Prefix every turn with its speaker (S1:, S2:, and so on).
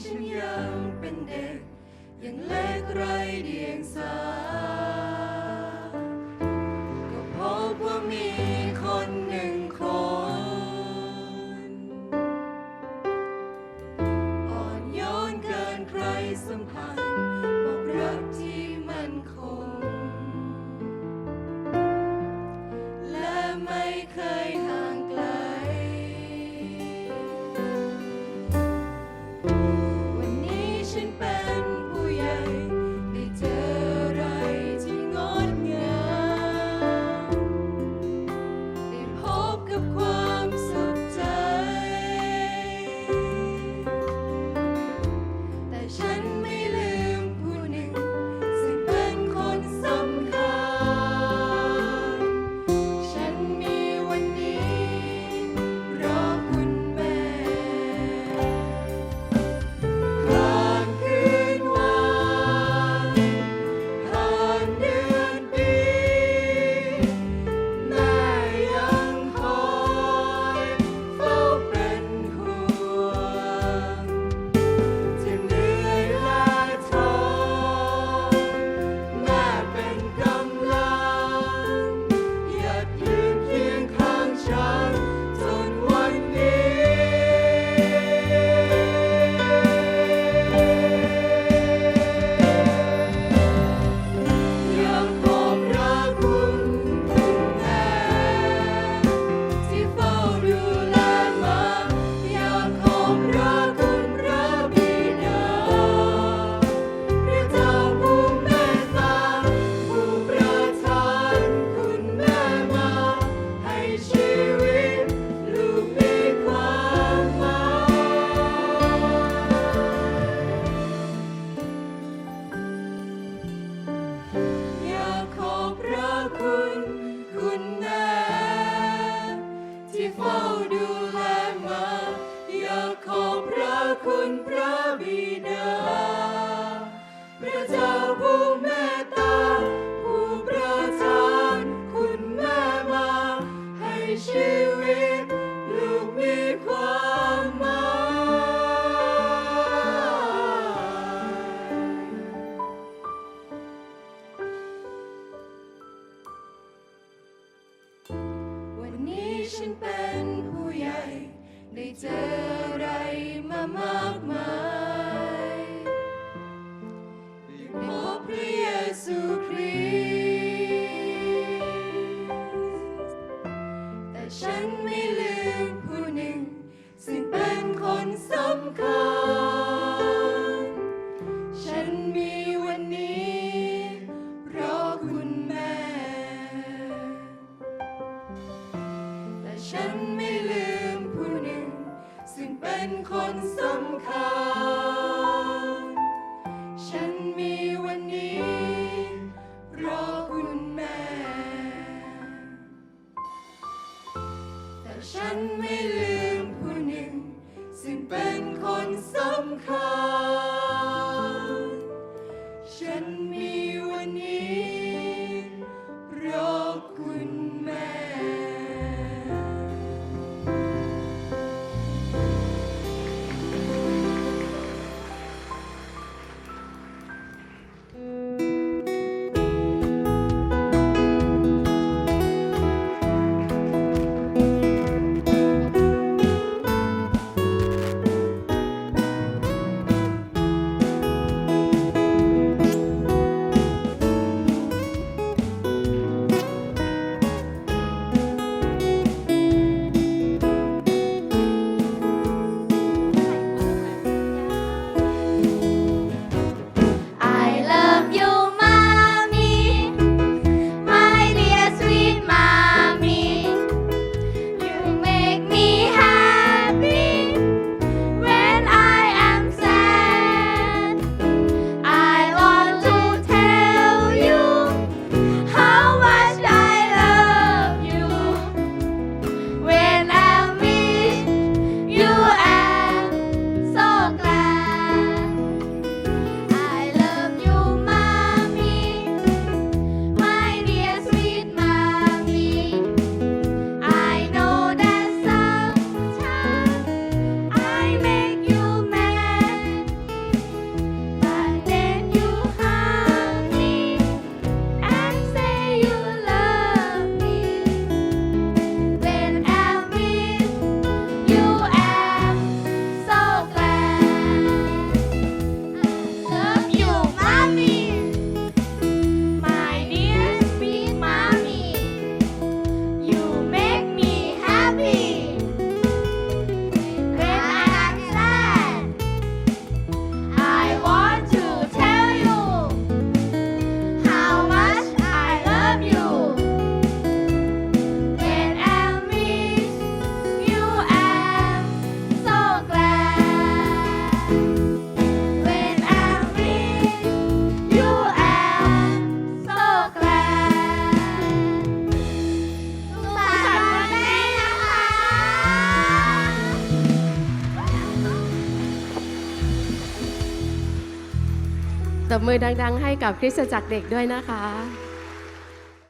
S1: ฉันยังเป็นเด็ก ยังเล็กไรเดียงสา ก็พบว่ามีคนหนึ่งคน อ่อนโยนเกินใครสัมผัส คุณพระบิดา พระเจ้าผู้เมตตา ผู้ประทานคุณแม่มา ให้ชีวิต ลูกมีความหมายวันนี้ฉันเป็นผู้ใหญ่ ได้เจออะไรมามากมาย เป็นคนสำคัญ
S2: ตบมือดังๆ ให้กับคริสตจักรเด็กด้วยนะคะ